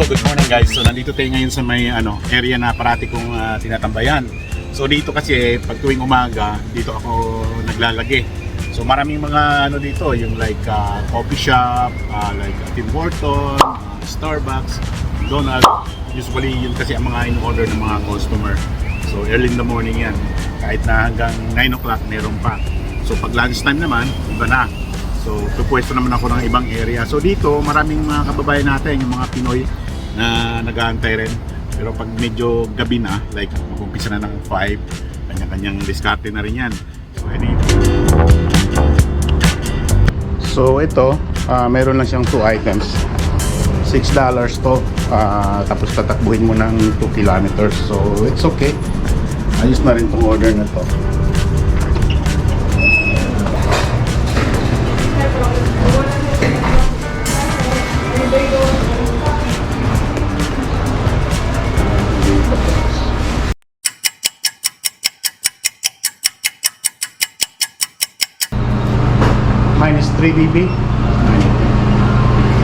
So good morning guys. So nandito tayo ngayon sa may ano area na parati kong ah, tinatambayan. So dito kasi pag tuwing umaga, dito ako naglalagi. So maraming mga ano dito, yung like ah, coffee shop, ah, like Tim Horton, ah, Starbucks, McDonald's. Usually yun kasi ang mga in-order ng mga customer. So early in the morning yan. Kahit na hanggang 9 o'clock meron pa. So pag lunchtime naman, iba na. So, pupwesto naman ako ng ibang area. So, dito, maraming mga kababayan natin, yung mga Pinoy na nag-aantay rin. Pero pag medyo gabi na, like mag-umpisa na ng 5, kanya-kanyang diskarte na rin yan. So, anyway. So, ito, ah, meron lang siyang 2 items. $6 to. ah, tapos tatakbuhin mo ng 2 kilometers. So, it's okay. Ayos na rin tong order na to. Minus 3 dB.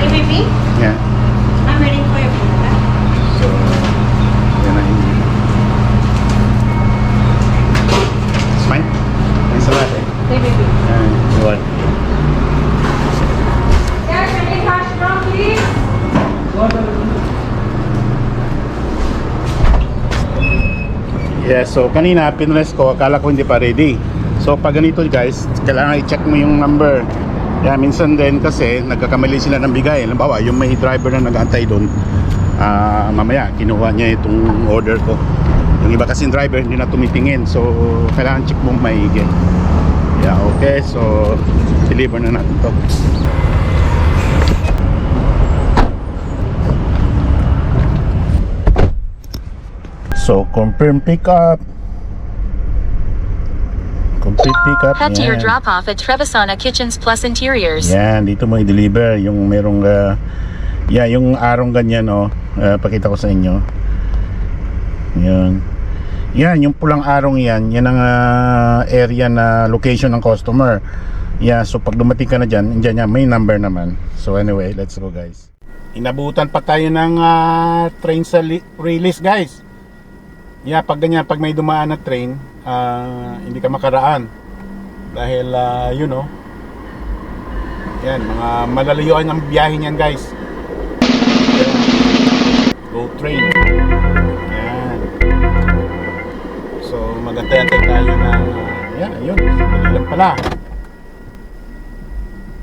Hey, baby, Yeah. I'm waiting for your food. So, yan na yun. It's fine. Thanks a lot eh. Hey, baby. Yan. What? Yeah, can you hash brown, please? Yeah, so kanina pinrest ko, akala ko hindi pa ready. So pag ganito guys, kailangan i-check mo yung number. Yeah, minsan din kasi nagkakamali sila ng bigay. Halimbawa, yung may driver na nag-antay doon, ah mamaya kinuha niya itong order ko. Yung iba kasing driver hindi na tumitingin. So kailangan check mo maigi. Yeah, okay. So deliver na natin to. So confirm pickup. Complete pickup. Head to your drop off at Trevisana Kitchens Plus Interiors. Yan, dito mo i-deliver yung merong uh, yeah, yung arong ganyan oh. Uh, pakita ko sa inyo. Yan. Yan, yung pulang arong yan, yan ang ah, area na location ng customer. Yeah, so pag dumating ka na dyan, dyan yan, may number naman. So anyway, let's go guys. Inabutan pa tayo ng ah, train sa release guys. Yeah, pag ganyan, pag may dumaan na train, ah, hindi ka makaraan. Dahil, ah, you know, yan, mga malalayuan ang biyahe niyan guys. Go train. Yan. So, magantay-antay tayo na, yan, yun, sandali lang pala.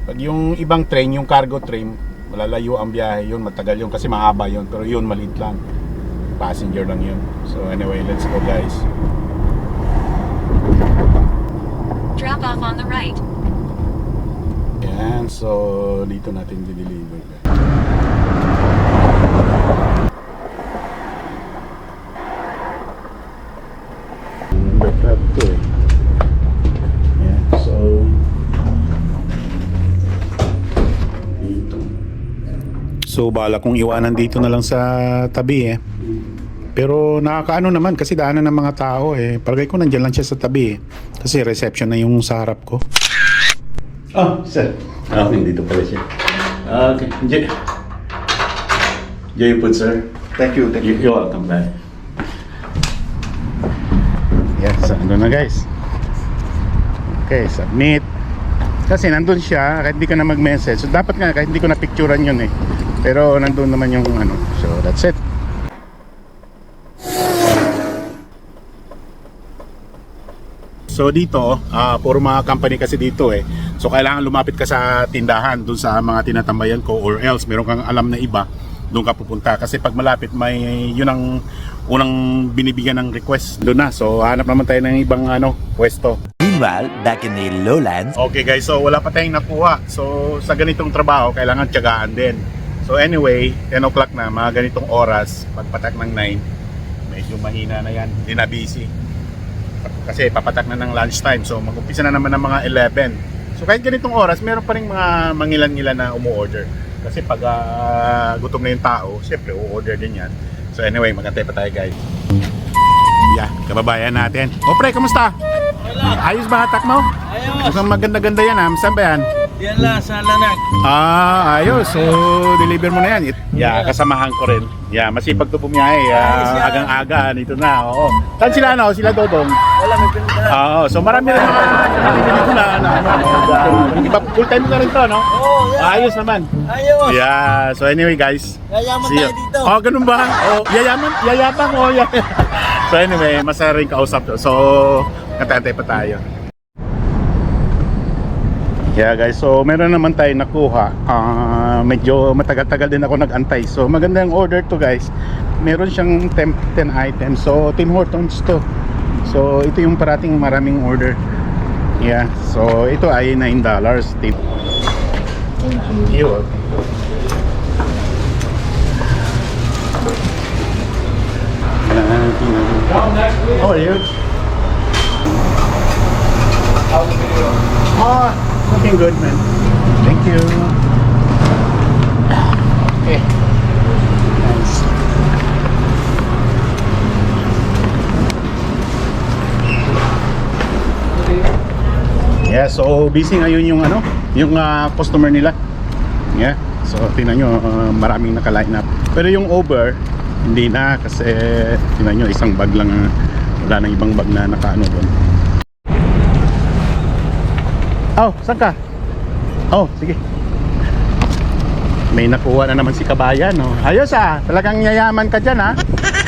Pag yung ibang train, yung cargo train, malalayo ang biyahe yun, matagal yun kasi mahaba yun, pero yun maliit lang. Passenger lang yun. So anyway, let's go guys. Drop off on the right. Yan, so dito natin dideliver. Tab to eh. Yan, so dito. So bala kong iwanan dito na lang sa tabi eh. Pero nakakaano naman kasi daanan ng mga tao eh. Palagay ko nandyan lang siya sa tabi eh. Kasi reception na yung sa harap ko. Oh, sir. Ah, nandito pala siya. Ah, okay. J Jay po, sir. Thank you, thank You, you. you're welcome back. Yes, ano na guys. Okay, submit. Kasi nandun siya, kahit hindi ka na mag-message. So dapat nga, kahit hindi ko na picturean yun eh. Pero nandun naman yung ano. So that's it. So dito, ah puro mga company kasi dito eh. So kailangan lumapit ka sa tindahan doon sa mga tinatambayan ko or else meron kang alam na iba doon ka pupunta kasi pag malapit may yun ang unang binibigyan ng request doon na. So hanap naman tayo ng ibang ano pwesto. Meanwhile, back in the lowlands, Okay guys, so wala pa tayong nakuha. So sa ganitong trabaho, kailangan tiyagaan din. So anyway, 10 o'clock na, mga ganitong oras, pagpatak ng 9, medyo mahina na yan, hindi na busy. Kasi papatak na ng lunchtime, so mag-umpisa na naman ng mga 11. So kahit ganitong oras, meron pa rin mga mangilan-ngilan na umu-order. Kasi pag ah, gutom na yung tao, syempre u-order din yan. So anyway, magantay pa tayo guys. Yeah, kababayan natin. O pre, kamusta? Ayos ba hatak mo? Ayos. Mukhang maganda-ganda yan ha. Saan ba yan? Yan lang, sa lanak. Ah, ayos. So, deliver mo na yan. Yeah, kasamahan ko rin. Yeah, masipag to bumiyahe. Uh, agang-aga, dito na. Oo. Saan sila, no? Sila Dodong? Wala, may pinuntahan. Oo, so marami rin mga ko na, na, ano, ano, iba, full time na rin to, no? Oo, yan. Ayos naman. Ayos. Yeah, so anyway guys. Yayaman tayo dito. Oh, ganun ba? Oh, yayaman, yayabang oh. Yeah. so anyway, masaya rin kausap to. So, katantay pa tayo. Yeah guys, so meron naman tayo nakuha. Ah, medyo matagal-tagal din ako nag-antay. So maganda yung order to guys. Meron siyang 10, 10 items. So Tim Hortons to. So ito yung parating maraming order. Yeah, so ito ay $9 tip. Thank you. You're welcome. How are you? Oh, looking good, man. Thank you. Okay. Nice. Yeah, so busy ngayon yung ano, yung ah, customer nila. Yeah. So tingnan nyo, ah, maraming naka-line up. Pero yung over, hindi na kasi tingnan nyo, isang bag lang, wala nang ibang bag na nakaano doon. Oh, saan ka? Oh, sige. May nakuha na naman si Kabayan, no? Ayos ah, talagang yayaman ka dyan, ha?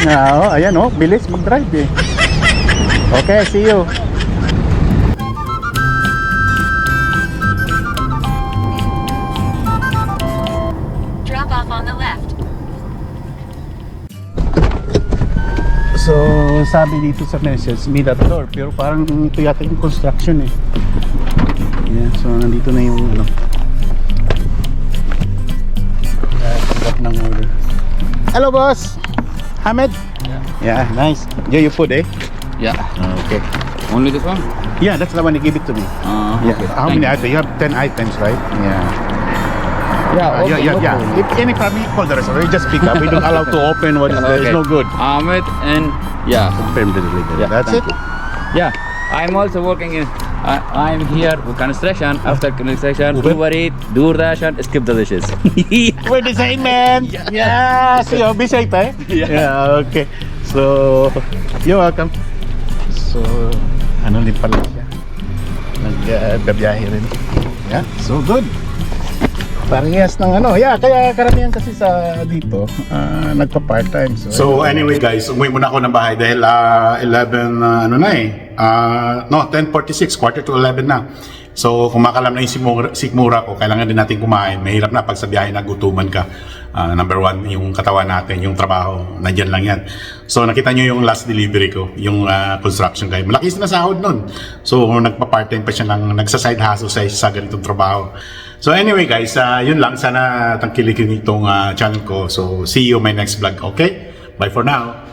Ah, oh, ayan, oh, bilis mag-drive, eh. Okay, see you. Drop off on the left. So, sabi dito sa message, Mirador, pero parang ito yata yung construction eh. Yeah, so nandito na yung ano. Uh, ng order. Hello, boss! Hamed? Yeah. nice. Enjoy your food, eh? Yeah. Okay. Only this one? Yeah, that's the one you give it to me. Uh, Yeah. okay. How Thank many you. items? You have 10 items, right? Yeah. Yeah, Uh, okay, yeah, yeah, no yeah. problem. If any problem, you call the restaurant. You just pick up. We don't allow to open what is there. It's no good. Ahmed and yeah, Confirm the delivery. Yeah, That's it. thank yeah. I'm also working in. I, I'm here for construction. After construction, Uber? Eat, DoorDash, and skip the dishes. We're the same man. Yeah. See you. Be safe, eh? Yeah. Okay. So, you're welcome. So, ano din pala siya? Nagbabiyahe rin. Yeah. So good. Parehas ng ano. Yeah, kaya karamihan kasi sa dito, ah, nagpa-part-time. So, so anyway guys, umuwi muna ako ng bahay dahil ah, 11, ah, ano na eh. Ah, no, 10.46, quarter to 11 na. So, kumakalam na yung simura, sikmura ko, kailangan din natin kumain. Mahirap na pag sa biyahe nagutuman ka. Ah, number one, yung katawan natin, yung trabaho, nandyan lang yan. So, nakita nyo yung last delivery ko, yung ah, construction guy. Malaki na sahod nun. So, nagpa-part-time pa siya ng nagsa-side hustle sa, sa ganitong trabaho. So anyway guys, ah, yun lang. Sana tangkilikin itong ah, channel ko. So see you my next vlog, okay? Bye for now.